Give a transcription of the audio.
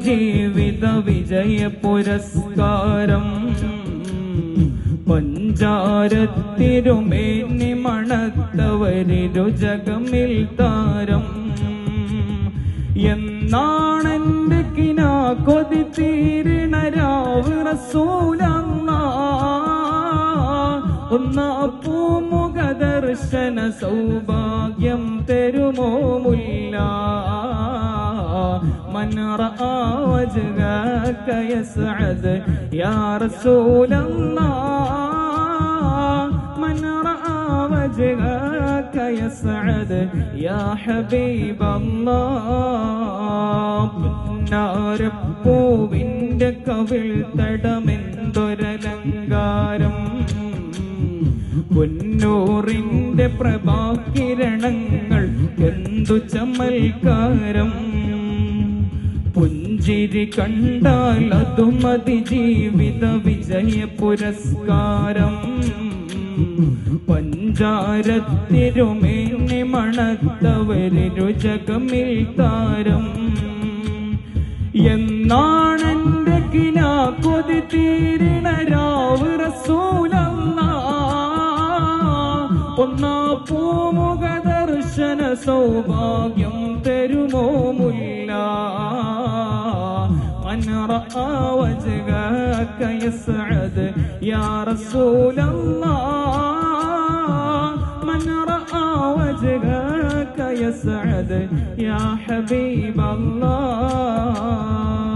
ജീവിത വിജയ പുരസ്കാരം. പഞ്ചാരത്തിരുമേനി മണത്തവരിരു ജഗമിൽ താരം. എന്നാണെന്റെ കിനാ കൊതി തീരണ രാവ് റസൂലന്ന. ഒന്നാ പൂമുഖ ദർശന സൗഭാഗ്യം തരുമോ മുല്ല. من رأى وجهك يسعد يا رسول الله من رأى وجهك يسعد يا حبيب الله പൂവിന്റെ കവിൾ തടമെന്തൊരലങ്കാരം പൊന്നൂറിന്റെ പ്രഭാകിരണങ്ങൾ എന്തു ചമൽക്കാരം പുഞ്ചിരി കണ്ടാൽ അതു മതി ജീവിത വിജയ പുരസ്കാരം. പഞ്ചാരത്തിരുമേണി മണത്തവരിരു ജഗമിൽ താരം. എന്നാണ് എന്നാണെന്റെ കിനാ കൊതി തീരണ രാവ് റസൂലല്ല. ഒന്നാ പൂമുഖ ദർശന സൗഭാഗ്യം തരുമോ മുല്ല من رأى وجهك يسعد. يا رسول الله من رأى وجهك يسعد. يا حبيب الله